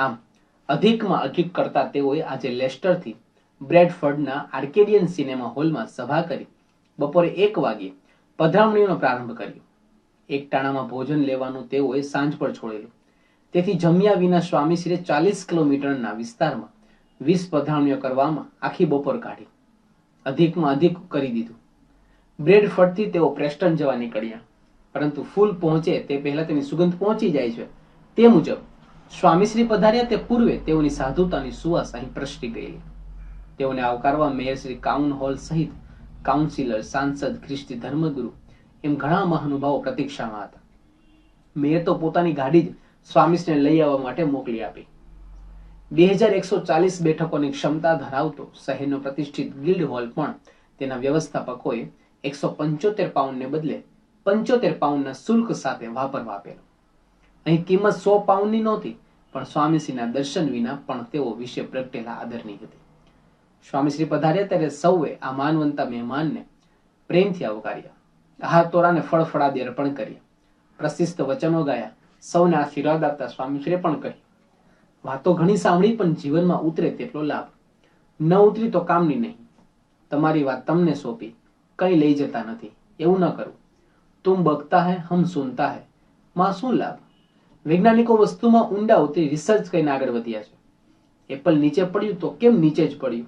આમ, અધિકમાં અધિક કરતા તેઓએ આજે લેસ્ટરથી બ્રેડફર્ડના આર્કેડિયન સિનેમા હોલમાં સભા કરી. બપોરે એક વાગ્યે પધરામણીનો પ્રારંભ કર્યો. એક ટાણામાં ભોજન લેવાનું તેઓએ સાંજ પર છોડેલું. તેથી જમ્યા વિના સ્વામીશ્રીએ ચાલીસ કિલોમીટરના વિસ્તારમાં વીસ પધરામણીઓ કરવામાં આખી બપોર કાઢી. અધિકમાં અધિક કરી દીધું. બ્રેડફર્ડથી તેઓ પ્રેસ્ટન જવા નીકળ્યા. પરંતુ ફૂલ પહોંચે તે પહેલા તેની સુગંધ પહોંચી જાય છે તે મુજબ સ્વામીશ્રી પધાર્યા તે પૂર્વે તેઓની સાધુતાની સુવાસ અહીં પ્રસરી ગયેલી તેઓને આવકારવા મેયર શ્રી કાઉન હોલ સહિત કાઉન્સિલર, સાંસદ, ખ્રિસ્તી ધર્મગુરુ એમ ઘણા મહાનુભાવો પ્રતીક્ષામાં હતા. મેયર તો પોતાની ગાડી જ સ્વામીશ્રીને લઈ આવવા માટે મોકલી આપી. બે હજાર એકસો ચાલીસ બેઠકોની ક્ષમતા ધરાવતો શહેરનો પ્રતિષ્ઠિત ગિલ્ડ હોલ પણ તેના વ્યવસ્થાપકોએ એકસો પંચોતેર પાઉન્ડને બદલે પંચોતેર પાઉન્ડના શુલ્ક સાથે વાપરવા આપેલો. અહીં કિંમત સો પાઉન્ડની નહોતી, પણ સ્વામીશ્રીના દર્શન વિના પણ તેઓ વિશે પ્રગટેલા આદરની હતી. સ્વામીશ્રી પધાર્યા ત્યારે સૌએ આ માનવંતા મહેમાનને પ્રેમથી આવકાર્યા. હાથ તોરાને ફળફળાદી અર્પણ કર્યા. પ્રશિસ્ત વચનો ગાયા. સૌને આશીર્વાદ આપતા સ્વામીશ્રીએ પણ કહ્યું, વાતો ઘણી સાંભળી, પણ જીવનમાં ઉતરે તેટલો લાભ. ન ઉતરી તો કામની નહીં. તમારી વાત તમને સોંપી. કઈ લઈ જતા નથી. એવું ન કરું. તુમ બગતા હૈ, હમ સુનતા હૈ. માં શું લાભ? વૈજ્ઞાનિકો વસ્તુમાં ઊંડા ઉતરી રિસર્ચ કરીને આગળ વધ્યા છે. એપલ નીચે પડ્યું તો કેમ નીચે જ પડ્યું?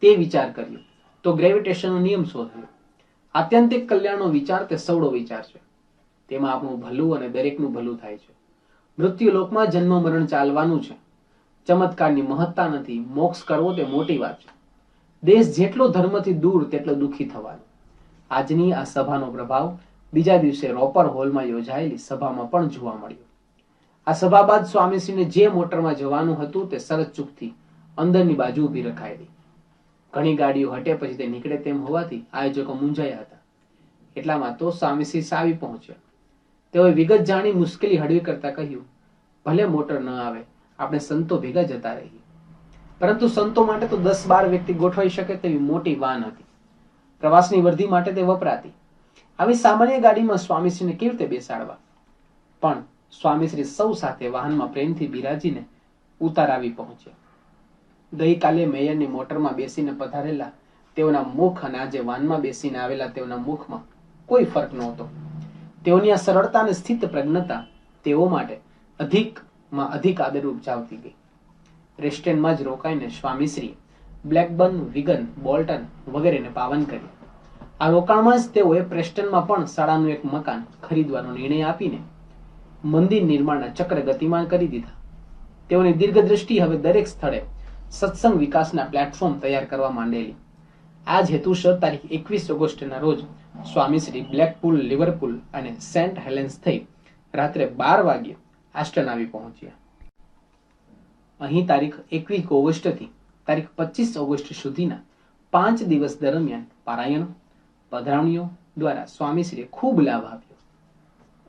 તે વિચાર કર્યો. તો ગ્રેવિટેશનનો નિયમ શોધ્યો. આત્યંતિક કલ્યાણનો વિચાર તે સૌડો વિચાર છે. તેમાં આપણું ભલું અને દરેકનું ભલું થાય છે. મૃત્યુ લોકમાં જન્મ મરણ ચાલવાનું છે. ચમત્કારની મહત્તા નથી. મોક્ષ કરવો તે મોટી વાત છે. દેશ જેટલો ધર્મથી દૂર તેટલો દુઃખી થવાનો. આજની આ સભાનો પ્રભાવ બીજા દિવસે રોપર હોલમાં યોજાયેલી સભામાં પણ જોવા મળ્યો. આ સભા બાદ સ્વામીશ્રીને જે મોટરમાં જવાનું હતું તે સરસ ચૂકથી અંદરની બાજુ ઊભી રખાયેલી ઘણી ગાડીઓ હટે પછી તે નીકળે તેમ હોવાથી આયોજકો મૂંઝાયા હતા. એટલામાં તો સ્વામીશ્રી સાવી પહોંચ્યા. તેઓએ વિગત જાણી મુશ્કેલી હળવી કરતા કહ્યું, ભલે મોટર ન આવે, આપણે સંતો ભેગા જતા રહીએ. પરંતુ સંતો માટે તો દસ બાર વ્યક્તિ ગોઠવાઈ શકે તેવી મોટી વાન હતી. પ્રવાસની વર્ધી માટે તે વપરાતી. આવી સામાન્ય ગાડીમાં સ્વામીશ્રીને કેવી રીતે બેસાડવા? પણ સ્વામીશ્રી સૌ સાથે વાહનમાં પ્રેમથી બિરાજીને ઉતારાવી પહોંચ્યા. ગઈકાલે મેયરની મોટરમાં બેસીને પધારેલા તેઓના મુખ અને આજે વાનમાં બેસીને આવેલા તેઓના મુખમાં કોઈ ફરક નહોતો. તેઓની આ સરળતા અને સ્થિત પ્રજ્ઞતા તેઓ માટે અધિકમાં અધિક આદરરૂપ જાવતી ગઈ. રેસ્ટોરન્ટમાં જ રોકાઈને સ્વામીશ્રી બ્લેકબર્ન, વિગન, બોલ્ટન વગેરેને પાવન કરી આ રોકાણમાં જ તેઓએ પ્રેસ્ટનમાં પણ શાળાનું એક મકાન ખરીદવાનો નિર્ણય આપીને મંદિર નિર્માણના ચક્ર ગતિમાન કરી દીધા. તેઓની દીર્ઘદ્રષ્ટિ હવે દરેક સ્થળે સત્સંગ વિકાસના પ્લેટફોર્મ તૈયાર કરવા માંડેલી. આ જ હેતુસર તારીખ એકવીસ ઓગસ્ટના રોજ સ્વામીશ્રી બ્લેકપુલ, લિવરપુલ અને સેન્ટ હેલેન્સ થઈ રાત્રે બાર વાગ્યે આસ્ટન આવી પહોંચ્યા. અહીં તારીખ એકવીસ ઓગસ્ટથી તારીખ પચીસ ઓગસ્ટ સુધીના પાંચ દિવસ દરમિયાન પારાયણ, પધરાવણીઓ દ્વારા સ્વામીશ્રીએ ખૂબ લાભ આપ્યો.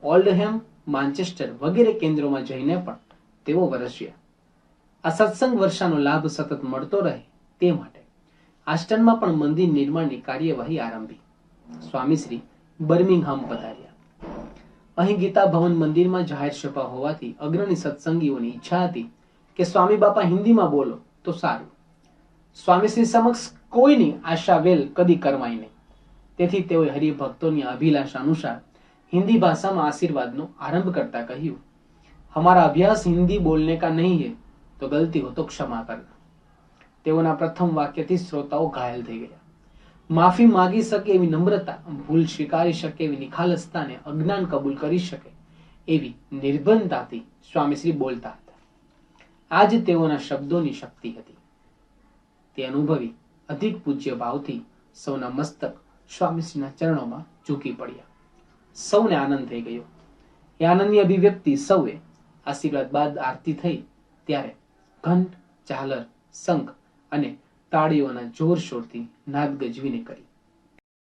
ઓલ્ડહેમ માન્ચેસ્ટર વગેરે કેન્દ્રોમાં જઈને પણ તેઓ વરસ્યા. આ સત્સંગ વર્ષાનો લાભ સતત મળતો રહે તે માટે આસ્ટનમાં પણ મંદિર નિર્માણની કાર્યવાહી આરંભી. સ્વામીશ્રી બર્મિંગહામ પધાર્યા. અહીં ગીતા ભવન મંદિરમાં જાહેર સભા હોવાથી અગ્રણી સત્સંગીઓની ઈચ્છા હતી કે સ્વામી બાપા હિન્દીમાં બોલો તો સારું. સ્વામીશ્રી સમક્ષ કોઈની આશા વેલ કદી કરવાય નહીં. તેથી તેઓએ હરિભક્તોની અભિલાષા અનુસાર हिंदी भाषा में आशीर्वाद नो आरंभ करता કહ્યું हमारा अभ्यास हिंदी बोलने का नहीं है तो गलती हो तो क्षमा करना તેઓના પ્રથમ વાક્યથી શ્રોતાઓ ઘાયલ થઈ ગયા માફી માંગી શકે એવી નમ્રતા ભૂલ સ્વીકારી શકે એવી નિખાલસતાને અજ્ઞાન કબૂલ કરી શકે એવી નિર્બંધતાથી સ્વામીશ્રી બોલતા હતા આ જ તેઓના શબ્દોની શક્તિ હતી તે અનુભવી અધિક પૂજ્ય ભાવથી સૌના મસ્તક સ્વામીશ્રીના ચરણોમાં ઝૂકી પડ્યા સૌને આનંદ થઈ ગયો. એ આનંદની અભિવ્યક્તિ સૌએ આશીર્વાદ બાદ આરતી થઈ ત્યારે ઘંટ ચાલર શંખ અને તાળીઓના જોરશોરથી નાદ ગજવીને કરી.